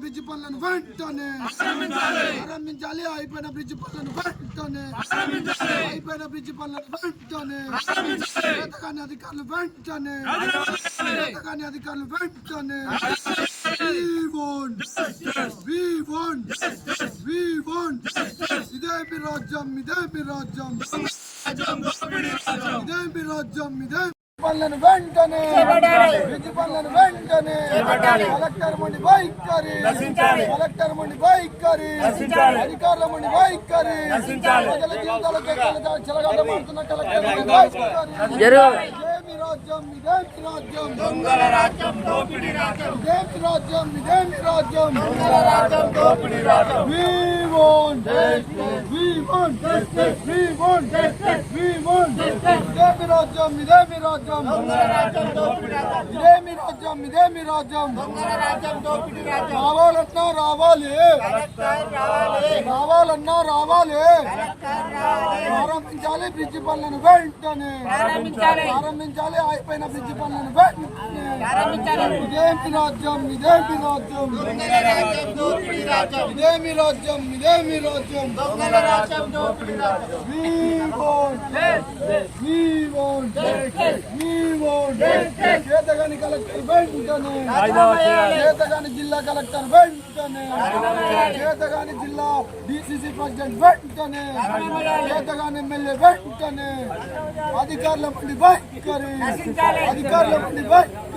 Bridge పనులను వెంటనే ప్రారంభించాలి. అయిపోయిన బ్రిడ్జి పనులను వెంటనే అయిపోయిన బ్రిడ్జి పనులను వెంటనే చేతకాని అధికారులు వెంటనే చేతకాని అధికారులు. వెంటనే ఇదే మీ రాజ్యం ఇదే మీ రాజ్యం. ఇదే మీ రాజ్యం ఇదే పనులను వెంటనే బ్రిడ్జి పనులను వెంటనే కలెక్టర్ మండి వైఖరి. కలెక్టర్ మండి వైఖరి. అధికారుల మండి వైఖరి. ప్రజల జీవితాలతో చెలగా- చెలగాటమాడుతున్న కలెక్టర్ మండి ఇదేమి రాజ్యం ఇదేమి రాజ్యం దొంగల రాజ్యం దోపిడి రాజ్యం ఇదేమి రాజ్యం ఇదేమి రాజ్యం దొంగల రాజ్యం దోపిడి రాజ్యం we want we want we want we want ఇదేమి రాజ్యం ఇదేమి రాజ్యం దొంగల రాజ్యం దోపిడి రాజ్యం ఇదేమి రాజ్యం ఇదేమి రాజ్యం దొంగల రాజ్యం దోపిడి రాజ్యం రావాలన్నా రావాలి రావాలన్నా రావాలి ప్రారంభించాలి బ్రిడ్జి పనులను వెంటనే ప్రారంభించాలి అయిపోయిన బ్రిడ్జి పనులను ఇదేమి రాజ్యం ఇదేమి రాజ్యం? ఇదేమి రాజ్యం ఇదేమి రాజ్యం? కలెక్టర్ వెంటనే చేతగాని జిల్లా కలెక్టర్ వెంటనే చేతగాని జిల్లా డిసిసి ప్రెసిడెంట్ వెంటనే చేతగాని ఎమ్మెల్యే వెంటనే అధికారుల మంది వైఖరి అధికారుల మంది వైఖరి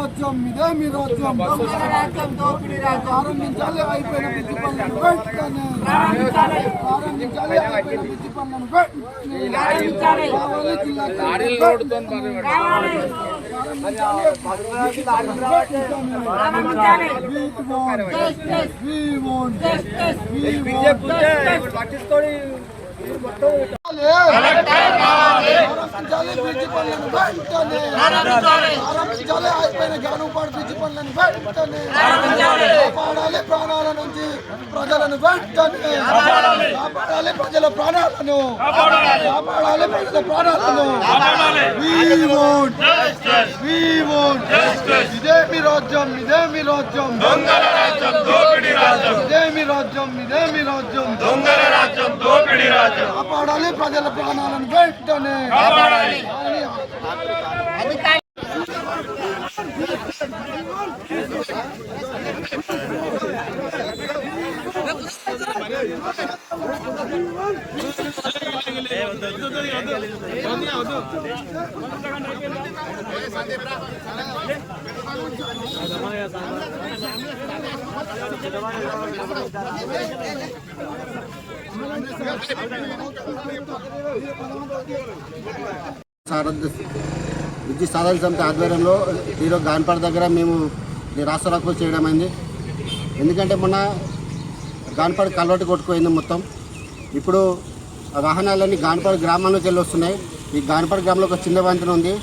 రాజ్యం ఇదే మీ రాజ్యం దొంగల రాజ్యం దోపిడీ రాజ్యం ఆరు నిమిషాలే అయిపోయిన బ్రిడ్జి పనులను అయిపోయిన బ్రిడ్జి పనులను వెంటనే పనులను వెంటనే ప్రాణాల నుంచి ప్రజలను వెంటనే కాపాడాలి. ప్రజల ప్రాణాలను కాపాడాలి. ప్రజల ప్రాణాలను ఇదేమి రాజ్యం ఇదేమి రాజ్యం? ఇదేమి రాజ్యం ఇదేమి రాజ్యం? దొంగల రాజ్యం దోపిడీ రాజ్యం. కాపాడాలి ప్రజల ప్రాణాలను వెంటనే. విద్యుత్ సాధన సమితి ఆధ్వర్యంలో ఈరోజు గాన్పాడ దగ్గర మేము రాష్ట్ర రక్కు చేయడం అయింది. ఎందుకంటే మొన్న గాన్పాడ కల్వర్టు కొట్టుకుపోయింది మొత్తం. ఇప్పుడు వాహనాలన్నీ గాన్పాడ్ గ్రామంలోకి వెళ్ళి వస్తున్నాయి. ఈ గాన్పాడ్ గ్రామంలో ఒక చిన్న వంతెన ఉంది.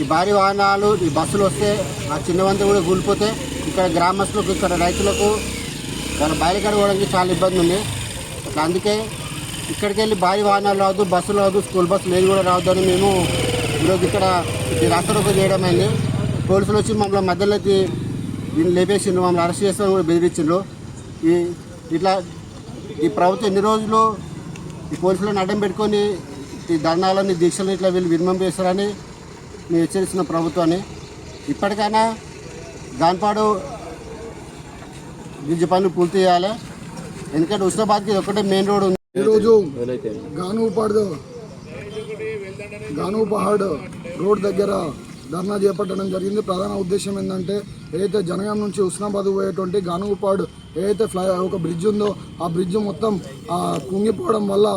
ఈ భారీ వాహనాలు ఈ బస్సులు వస్తే ఆ చిన్న వంతెన కూడా కూలిపోతే ఇక్కడ గ్రామస్తులకు ఇక్కడ రైతులకు వాళ్ళ బయలుకడ పోవడానికి చాలా ఇబ్బంది ఉంది. అట్లా అందుకే ఇక్కడికి వెళ్ళి భారీ వాహనాలు రావద్దు బస్సులు రావద్దు స్కూల్ బస్సులు ఏది కూడా రావద్దు అని మేము ఈరోజు ఇక్కడ ఈ రాష్ట్రంలో చేయడం అయింది. పోలీసులు వచ్చి మమ్మల్ని మధ్యలో దీన్ని లేపేసిండ్రు మమ్మల్ని అరెస్ట్ చేస్తామని కూడా బెదిరించిండ్రు. ఈ ఇట్లా ఈ ప్రభుత్వం ఎన్ని రోజులు ఈ పోలీసులను అడ్డం పెట్టుకొని ఈ ధర్నాలని దీక్షలు ఇట్లా వీళ్ళు వినిమం చేస్తారని మేము హెచ్చరిస్తున్న ప్రభుత్వాన్ని. ఇప్పటికైనా గాన్పాడు బ్రిడ్జ్ పనులు పూర్తి చేయాలి. ఎందుకంటే ఉస్మాబాద్కి ఇది ఒకటే మెయిన్ రోడ్ ఉంది. ఈరోజు గానుపాడు గానుపహాడ్ రోడ్ దగ్గర ధర్నా చేపట్టడం జరిగింది. ప్రధాన ఉద్దేశం ఏంటంటే ఏదైతే జనగాం నుంచి ఉస్నాబాద్ పోయేటువంటి గానుపాడు ఏదైతే ఫ్లై ఒక బ్రిడ్జ్ ఉందో ఆ బ్రిడ్జ్ మొత్తం కుంగిపోవడం వల్ల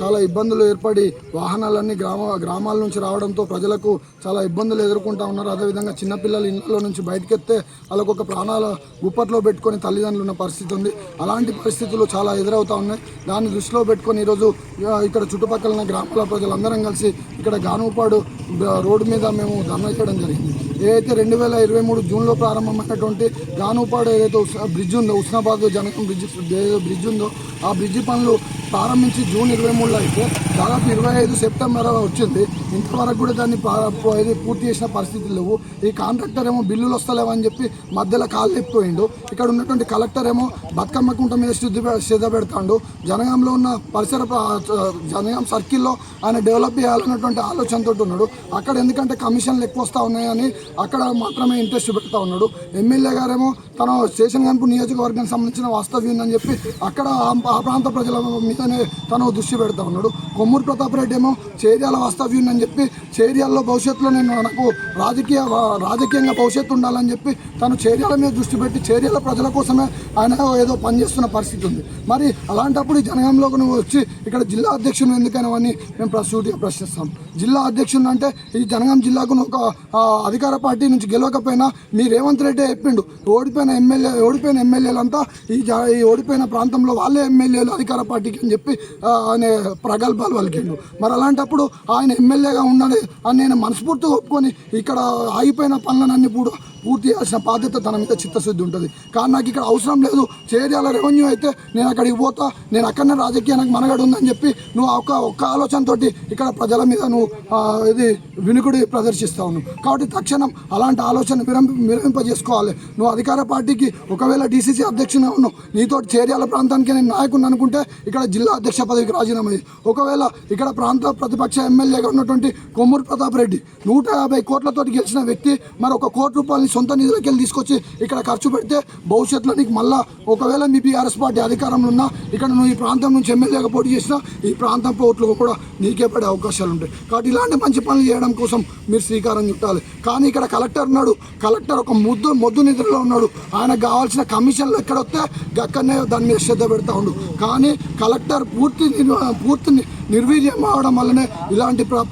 చాలా ఇబ్బందులు ఏర్పడి వాహనాలన్నీ గ్రామ గ్రామాల నుంచి రావడంతో ప్రజలకు చాలా ఇబ్బందులు ఎదుర్కొంటా ఉన్నారు. అదేవిధంగా చిన్నపిల్లలు ఇళ్ళలో నుంచి బయటకెత్తే వాళ్ళకు ఒక ప్రాణాల గుప్పట్లో పెట్టుకొని తల్లిదండ్రులు ఉన్న పరిస్థితి ఉంది. అలాంటి పరిస్థితులు చాలా ఎదురవుతా ఉన్నాయి. దాన్ని దృష్టిలో పెట్టుకొని ఈరోజు ఇక్కడ చుట్టుపక్కల ఉన్న గ్రామాల ప్రజలందరం కలిసి ఇక్కడ గానుపాడు రోడ్డు మీద మేము ధర్నా చేయడం జరిగింది. ఏదైతే రెండు వేల ఇరవై మూడు జూన్లో ప్రారంభమైనటువంటి గానుపాడు ఏదైతే ఉస్- బ్రిడ్జ్ ఉందో ఉస్నాబాద్ జనకం బ్రిడ్జ్ బ్రిడ్జ్ ఉందో ఆ బ్రిడ్జి పనులు ప్రారంభించి జూన్ ఇరవై మూడులో అయితే దాదాపు ఇరవై ఐదు సెప్టెంబర్ వచ్చింది. ఇంతవరకు కూడా దాన్ని ఇది పూర్తి చేసిన పరిస్థితులు లేవు. ఈ కాంట్రాక్టర్ ఏమో బిల్లులు వస్తలేవని చెప్పి మధ్యలో కాలు తెప్పిపోయిండు. ఇక్కడ ఉన్నటువంటి కలెక్టర్ ఏమో బతుకమ్మ కుంట మీద శుద్ధి శ్రద్ధ పెడతాడు. జనగాంలో ఉన్న పరిసర జనగాం సర్కిల్లో ఆయన డెవలప్ చేయాలన్నటువంటి ఆలోచనతో ఉన్నాడు. అక్కడ ఎందుకంటే కమిషన్లు ఎక్కువ వస్తూ ఉన్నాయని అక్కడ మాత్రమే ఇంట్రెస్ట్ పెడతా ఉన్నాడు. ఎమ్మెల్యే గారేమో తన స్టేషన్ కనుపు నియోజకవర్గానికి సంబంధించిన వాస్తవ్యం అని చెప్పి అక్కడ ఆ- ప్రాంత ప్రజల మీదనే తను దృష్టి పెడతా ఉన్నాడు. కొమ్మూరు ప్రతాప్ రెడ్డి ఏమో చేర్యాల వాస్తవ్యం అని చెప్పి చేర్యాల్లో భవిష్యత్తులో నేను నాకు రాజకీయ రాజకీయంగా భవిష్యత్తు ఉండాలని చెప్పి తను చేర్యాల మీద దృష్టి పెట్టి చేర్యాల ప్రజల కోసమే ఆయన ఏదో పనిచేస్తున్న పరిస్థితి ఉంది. మరి అలాంటప్పుడు ఈ జనగంలోకి నువ్వు వచ్చి ఇక్కడ జిల్లా అధ్యక్షుని ఎందుకనవని మేము ప్రసూటిగా ప్రశ్నిస్తాం. జిల్లా అధ్యక్షుడు అంటే ఈ జనగాం జిల్లాకు ఒక అధికార పార్టీ నుంచి గెలవకపోయినా మీ రేవంత్ రెడ్డి చెప్పిండు ఓడిపోయిన ఎమ్మెల్యే ఓడిపోయిన ఎమ్మెల్యేలంతా ఈ ఈ ఓడిపోయిన ప్రాంతంలో వాళ్ళే ఎమ్మెల్యేలు అధికార పార్టీకి అని చెప్పి ఆయన ప్రగల్భాలు పలికిండు. మరి అలాంటప్పుడు ఆయన ఎమ్మెల్యేగా ఉండాలి అని నేను మనస్ఫూర్తిగా ఒప్పుకొని ఇక్కడ ఆగిపోయిన పనులన్నీ కూడా పూర్తి చేయాల్సిన బాధ్యత తన మీద చిత్తశుద్ధి ఉంటుంది. కానీ నాకు ఇక్కడ అవసరం లేదు. చేర్యాల రెవెన్యూ అయితే నేను అక్కడికి పోతా. నేను అక్కడనే రాజకీయ నాకు ఉందని చెప్పి నువ్వు ఒక ఒక్క ఆలోచనతోటి ఇక్కడ ప్రజల మీద నువ్వు ఇది వినుకుడి ప్రదర్శిస్తావు కాబట్టి తక్షణం అలాంటి ఆలోచన విరంప విరమింపజేసుకోవాలి. నువ్వు అధికార పార్టీకి ఒకవేళ డీసీసీ అధ్యక్షుని ఉన్నావు నీతో చేర్యాల ప్రాంతానికి నేను నాయకుని అనుకుంటే ఇక్కడ జిల్లా అధ్యక్ష పదవికి రాజీనామా ఒకవేళ ఇక్కడ ప్రాంత ప్రతిపక్ష ఎమ్మెల్యేగా ఉన్నటువంటి కొమ్మూరు ప్రతాప్ రెడ్డి నూట యాభై కోట్లతోటి గెలిచిన వ్యక్తి మరి ఒక కోటి రూపాయలని సొంత నిధులకి వెళ్ళి తీసుకొచ్చి ఇక్కడ ఖర్చు పెడితే భవిష్యత్తులో నీకు మళ్ళా ఒకవేళ మీ బీఆర్ఎస్ పార్టీ అధికారంలో ఉన్నా ఇక్కడ నువ్వు ఈ ప్రాంతం నుంచి ఎమ్మెల్యేగా పోటీ చేసినా ఈ ప్రాంతం ఓట్లు కూడా నీకే పడే అవకాశాలు ఉంటాయి. కాబట్టి ఇలాంటి మంచి పనులు చేయడం కోసం మీరు శ్రీకారం చుట్టాలి. కానీ ఇక్కడ కలెక్టర్ ఉన్నాడు. కలెక్టర్ ఒక ముద్దు మొద్దు నిధుల్లో ఉన్నాడు. ఆయనకు కావాల్సిన కమిషన్లు ఎక్కడొస్తే అక్కడనే దాని మీద శ్రద్ధ పెడతా ఉండు. కానీ కలెక్టర్ పూర్తి పూర్తిని పూర్తి నిర్వీర్యం అవడం వల్లనే ఇలాంటి ప్ర-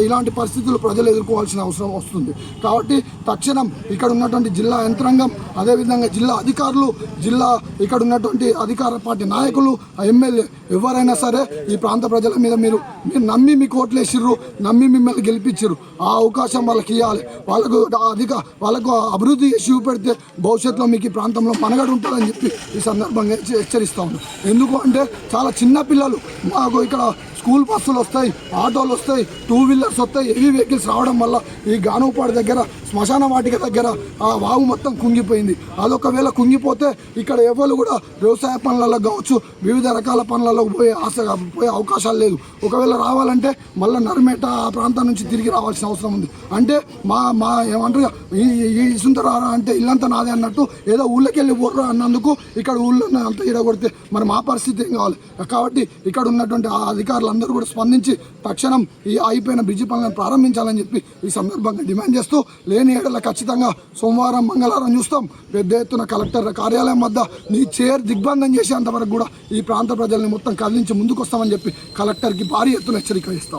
ఇలాంటి పరిస్థితులు ప్రజలు ఎదుర్కోవాల్సిన అవసరం వస్తుంది. కాబట్టి తక్షణం ఇక్కడ ఉన్నటువంటి జిల్లా యంత్రాంగం అదేవిధంగా జిల్లా అధికారులు జిల్లా ఇక్కడ ఉన్నటువంటి అధికార పార్టీ నాయకులు ఎమ్మెల్యే ఎవరైనా సరే ఈ ప్రాంత ప్రజల మీద మీరు మీరు నమ్మి మీకు ఓట్లు వేసిర్రు నమ్మి మిమ్మల్ని గెలిపించారు ఆ అవకాశం వాళ్ళకి ఇవ్వాలి వాళ్ళకు అధిక వాళ్ళకు అభివృద్ధి చేసి చూపెడితే భవిష్యత్తులో మీకు ఈ ప్రాంతంలో మనగడ ఉంటుందని చెప్పి ఈ సందర్భంగా హెచ్చరిస్తా ఉన్నాం. ఎందుకు అంటే చాలా చిన్న పిల్లలు మాకు ఇక్కడ స్కూల్ బస్సులు వస్తాయి ఆటోలు వస్తాయి టూ వీలర్స్ వస్తాయి హెవీ వెహికల్స్ రావడం వల్ల ఈ గానుపాడు దగ్గర శ్మశాన వాటిక దగ్గర ఆ వాగు మొత్తం కుంగిపోయింది. అదొకవేళ కుంగిపోతే ఇక్కడ ఎవరు కూడా వ్యవసాయ పనులలో కావచ్చు వివిధ రకాల పనులలో పోయే ఆశ పోయే అవకాశాలు లేదు. ఒకవేళ రావాలంటే మళ్ళీ నర్మేట ఆ ప్రాంతం నుంచి తిరిగి రావాల్సిన అవసరం ఉంది. అంటే మా మా ఏమంటారు ఈ ఈ అంటే ఇల్లంతా నాదే అన్నట్టు ఏదో ఊళ్ళకి వెళ్ళి పోర్రా అన్నందుకు ఇక్కడ ఊళ్ళో అంతా ఇడగొడితే మరి మా పరిస్థితి ఏం కావాలి? కాబట్టి ఇక్కడ ఉన్నటువంటి ఆ అధికారులందరూ కూడా స్పందించి తక్షణం ఈ అయిపోయిన బ్రిడ్జి పనులను ప్రారంభించాలని చెప్పి ఈ సందర్భంగా డిమాండ్ చేస్తూ లేని ఏడల ఖచ్చితంగా సోమవారం మంగళవారం చూస్తాం. పెద్ద ఎత్తున కలెక్టర్ కార్యాలయం వద్ద నీ చైర్ దిగ్బంధం చేసేంత వరకు కూడా ఈ ప్రాంత ప్రజల్ని మొత్తం కదిలించి ముందుకు వస్తామని చెప్పి కలెక్టర్కి భారీ ఎత్తున హెచ్చరిక ఇస్తా